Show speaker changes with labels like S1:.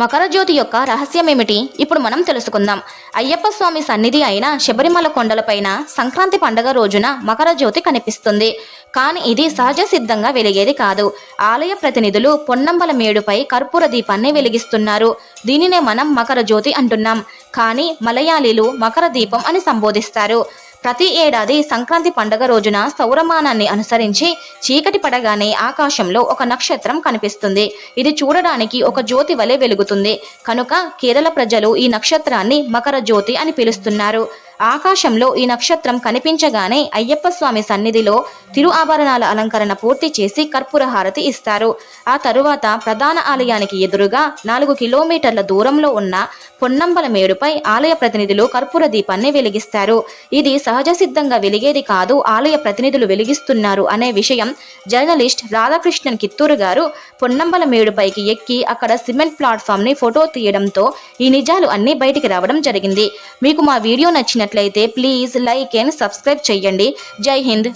S1: మకర జ్యోతి యొక్క రహస్యమేమిటి? ఇప్పుడు మనం తెలుసుకుందాం. అయ్యప్ప స్వామి సన్నిధి అయిన శబరిమల కొండలపైన సంక్రాంతి పండగ రోజున మకర జ్యోతి కనిపిస్తుంది. కానీ ఇది సహజ సిద్ధంగా వెలిగేది కాదు. ఆలయ ప్రతినిధులు పొన్నంబల మేడుపై కర్పూర దీపాన్ని వెలిగిస్తున్నారు. దీనినే మనం మకర జ్యోతి అంటున్నాం. కానీ మలయాళీలు మకర దీపం అని సంబోధిస్తారు. ప్రతి ఏడాది సంక్రాంతి పండగ రోజున సౌరమానాన్ని అనుసరించి చీకటి పడగానే ఆకాశంలో ఒక నక్షత్రం కనిపిస్తుంది. ఇది చూడడానికి ఒక జ్యోతి వలె వెలుగుతుంది. కనుక కేరళ ప్రజలు ఈ నక్షత్రాన్ని మకర జ్యోతి అని పిలుస్తున్నారు. ఆకాశంలో ఈ నక్షత్రం కనిపించగానే అయ్యప్ప స్వామి సన్నిధిలో తిరు ఆభరణాల అలంకరణ పూర్తి చేసి కర్పూర హారతి ఇస్తారు. ఆ తరువాత ప్రధాన ఆలయానికి ఎదురుగా నాలుగు కిలోమీటర్ల దూరంలో ఉన్న పొన్నంబల మేడుపై ఆలయ ప్రతినిధులు కర్పూర దీపాన్ని వెలిగిస్తారు. ఇది సహజ సిద్ధంగా వెలిగేది కాదు ఆలయ ప్రతినిధులు వెలిగిస్తున్నారు అనే విషయం జర్నలిస్ట్ రాధాకృష్ణన్ కిత్తూరు గారు పొన్నంబల మేడుపైకి ఎక్కి అక్కడ సిమెంట్ ప్లాట్ఫామ్ని ఫోటో తీయడంతో ఈ నిజాలు అన్నీ బయటికి రావడం జరిగింది. మీకు మా వీడియో నచ్చినట్లయితే ప్లీజ్ లైక్ అండ్ సబ్స్క్రైబ్ చేయండి. జై హింద్.